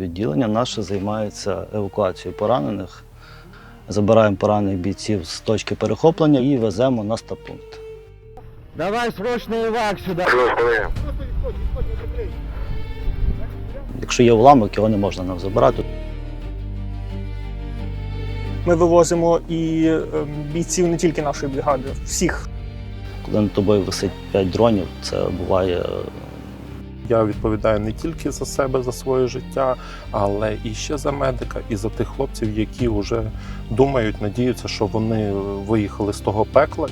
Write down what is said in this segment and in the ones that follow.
Відділення наше займається евакуацією поранених. Забираємо поранених бійців з точки перехоплення і веземо на стаб-пункт. Давай срочный эвак сюда. Якщо є уламок, його не можна нам забирати. Ми вивозимо і ем, бійців не тільки нашої бригади, всіх. Коли над тобою висить 5 дронів, це буває Я відповідаю не тільки за себе, за своє життя, але і ще за медика, і за тих хлопців, які вже думають, надіються, що вони виїхали з того пекла.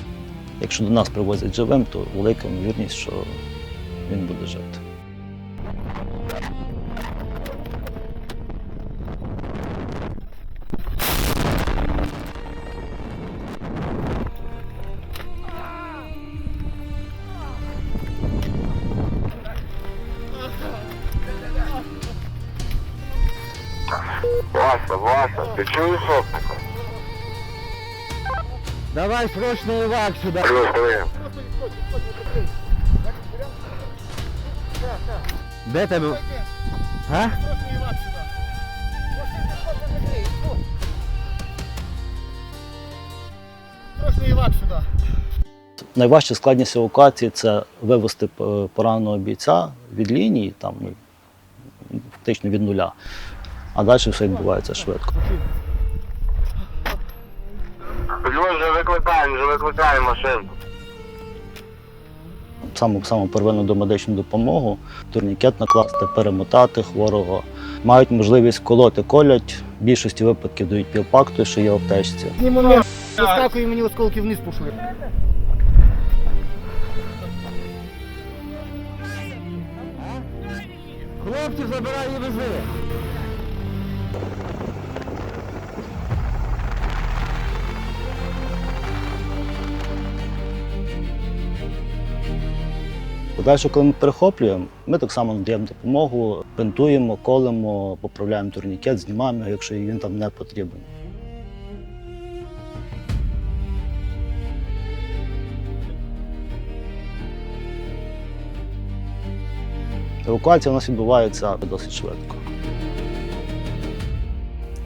Якщо до нас привозять живим, то велика ймовірність, що він буде жити. Вася, Вася, ти чуєш сотника? Давай срочный эвак сюда. Плюс три. Де тебе? А? Найважча складність евакуації це вивести е, пораненого бійця від лінії, там ну, фактично від нуля. А далі все відбувається швидко. Плюс вже викликаємо, вже викликаємо машинку. Саму саму первинну домедичну допомогу, турнікет накласти, перемотати хворого. Мають можливість колоти, колять. В більшості випадків дають півпакту, що є в аптечці. Вискакує мені осколки вниз пішли. Хлопців забирай і вези. Подальше, коли ми перехоплюємо, ми так само надаємо допомогу, бинтуємо, колемо, поправляємо турнікет, знімаємо, якщо він там не потрібен. Евакуація у нас відбувається досить швидко.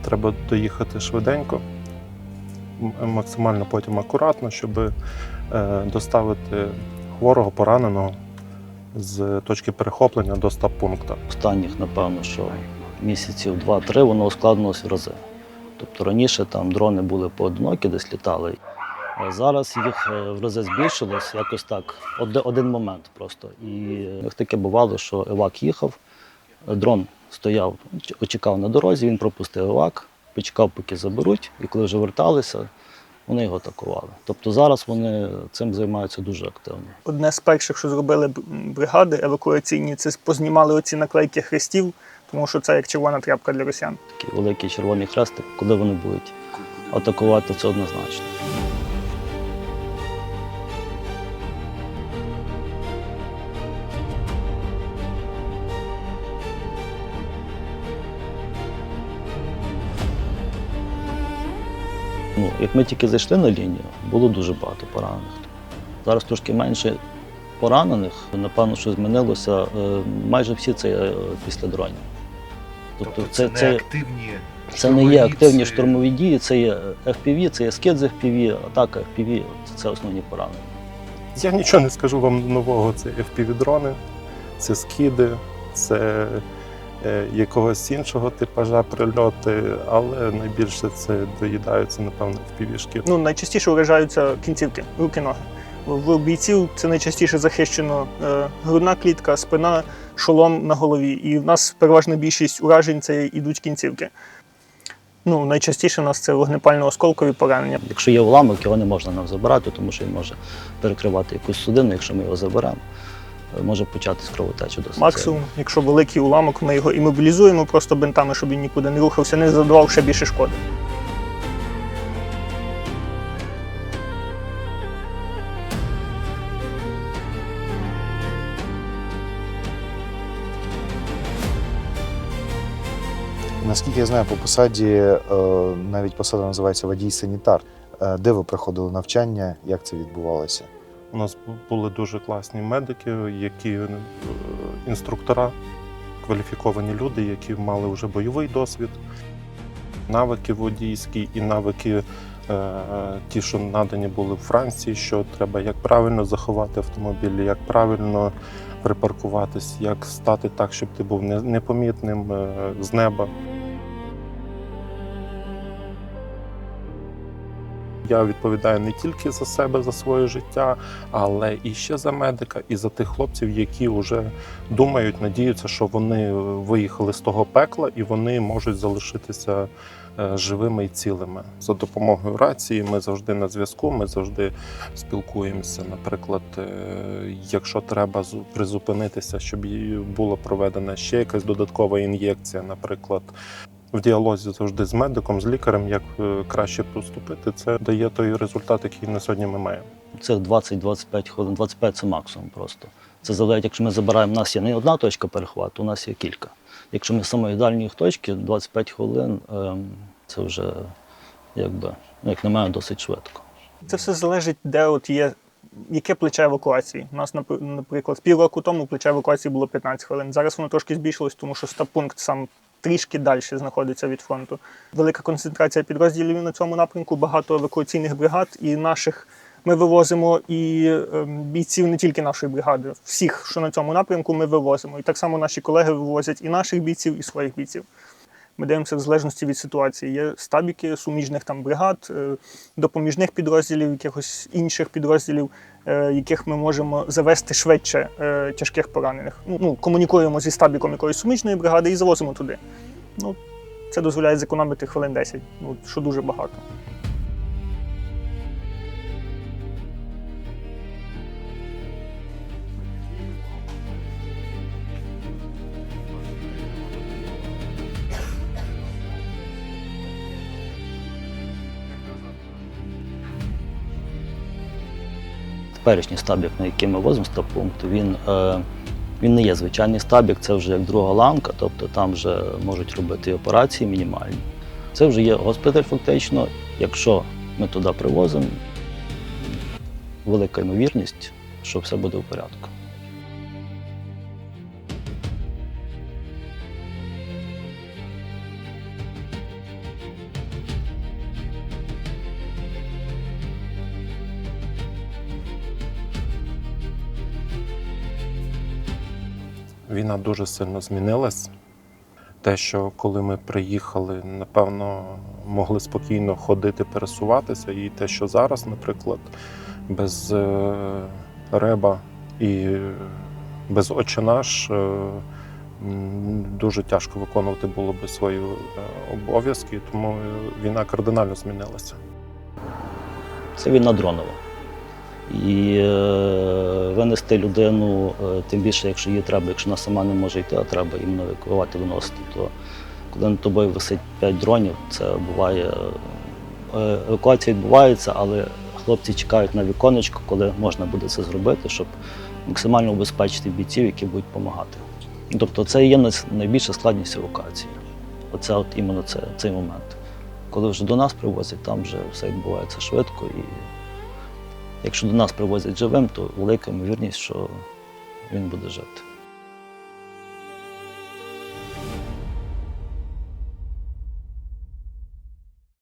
Треба доїхати швиденько, максимально потім акуратно, щоб е, доставити хворого, пораненого з точки перехоплення до стаб-пункту. Останніх, напевно, що місяців 2-3 воно ускладнилось в рази. Тобто раніше там дрони були поодинокі, десь літали. А зараз їх е, в рази збільшилось якось так, один момент просто. І е, таке бувало, що евак їхав, дрон стояв, очікав на дорозі, він пропустив евак, почекав, поки заберуть, і коли вже верталися, вони його атакували. Тобто зараз вони цим займаються дуже активно. Одне з перших, що зробили бригади евакуаційні, це познімали оці наклейки хрестів, тому що це як червона тряпка для росіян. Такі великі червоні хрести, куди вони будуть атакувати, це однозначно. Як ми тільки зайшли на лінію, було дуже багато поранених. Зараз трошки менше поранених. Напевно, що змінилося. е, Майже всі це е, після дронів. Тобто це, не активні. Це не є активні це- штурмові дії, це є FPV, це є скид з FPV, атака FPV – це основні поранення. Я нічого не скажу вам нового. Це FPV-дрони, це скиди, це якогось іншого типажа прильоти, але найбільше це доїдаються, напевно, FPV-шки. Ну, найчастіше вражаються кінцівки, руки, ноги. В бійців це найчастіше захищено е, грудна клітка, спина, шолом на голові. І в нас переважна більшість уражень це йдуть кінцівки. Ну, найчастіше в нас це вогнепально-осколкові поранення. Якщо є уламок, його не можна нам забирати, тому що він може перекривати якусь судину. Якщо ми його заберемо, може початись кровотеча досить. Максимум, якщо великий уламок, ми його імобілізуємо просто бинтами, щоб він нікуди не рухався, не завдавав ще більше шкоди. Наскільки я знаю, по посаді е, навіть посада називається водій-санітар. Е, Де ви проходили навчання? Як це відбувалося? У нас були дуже класні медики, які е, інструктора кваліфіковані люди, які мали вже бойовий досвід, навики водійські і навики, е, ті, що надані були в Франції, що треба як правильно заховати автомобіль, як правильно припаркуватись, як стати так, щоб ти був непомітним е, з неба. Я відповідаю не тільки за себе, за своє життя, але і ще за медика, і за тих хлопців, які вже думають, надіються, що вони виїхали з того пекла і вони можуть залишитися е, живими і цілими. За допомогою рації ми завжди на зв'язку, ми завжди спілкуємося. Наприклад, е, якщо треба зу- призупинитися, щоб була проведена ще якась додаткова ін'єкція, наприклад. В діалозі завжди з медиком, з лікарем, як е, краще поступити, це дає той результат, який на сьогодні ми маємо. Цих 20-25 хвилин, 25 це максимум просто. Це залежить, якщо ми забираємо, у нас є не одна точка перехвату, у нас є кілька. Якщо ми з самої дальньої точки, 25 хвилин ем, це вже якби, ну, як на мене, досить швидко. Це все залежить, де от є. Яке плече евакуації? У нас, напр- наприклад, півроку тому плече евакуації було 15 хвилин. Зараз воно трошки збільшилось, тому що стаб-пункт сам трішки далі знаходиться від фронту. Велика концентрація підрозділів на цьому напрямку, багато евакуаційних бригад і наших. Ми вивозимо і ем, бійців не тільки нашої бригади, всіх, що на цьому напрямку, ми вивозимо. І так само наші колеги вивозять і наших бійців, і своїх бійців. Ми дивимося в залежності від ситуації. Є стабіки суміжних там бригад, е, допоміжних підрозділів, якихось інших підрозділів, е, яких ми можемо завести швидше е, тяжких поранених. Ну, Ну, комунікуємо зі стабіком якоїсь суміжної бригади і завозимо туди. Ну, це дозволяє зекономити хвилин 10, ну, що дуже багато. Теперішній стабік, на який ми возимо стаб-пункт, він, е, він не є звичайний стабік, це вже як друга ланка, тобто там вже можуть робити операції мінімальні. Це вже є госпіталь фактично. Якщо ми туди привозимо, велика ймовірність, що все буде в порядку. Війна дуже сильно змінилась. Те, що коли ми приїхали, напевно, могли спокійно ходити, пересуватися, і те, що зараз, наприклад, без е, реба і без очинаш е, дуже тяжко виконувати було би свої е, обов'язки, тому війна кардинально змінилася. Це війна дронова. І е, винести людину, е, тим більше, якщо її треба, якщо вона сама не може йти, а треба іменно евакуювати, виносити, то коли над тобою висить 5 дронів, це буває. е, Евакуація відбувається, але хлопці чекають на віконечко, коли можна буде це зробити, щоб максимально убезпечити бійців, які будуть допомагати. Тобто це є най- найбільша складність евакуації. Оце от іменно це, цей момент. Коли вже до нас привозять, там вже все відбувається швидко. І якщо до нас привозять живим, то велика ймовірність, що він буде жити.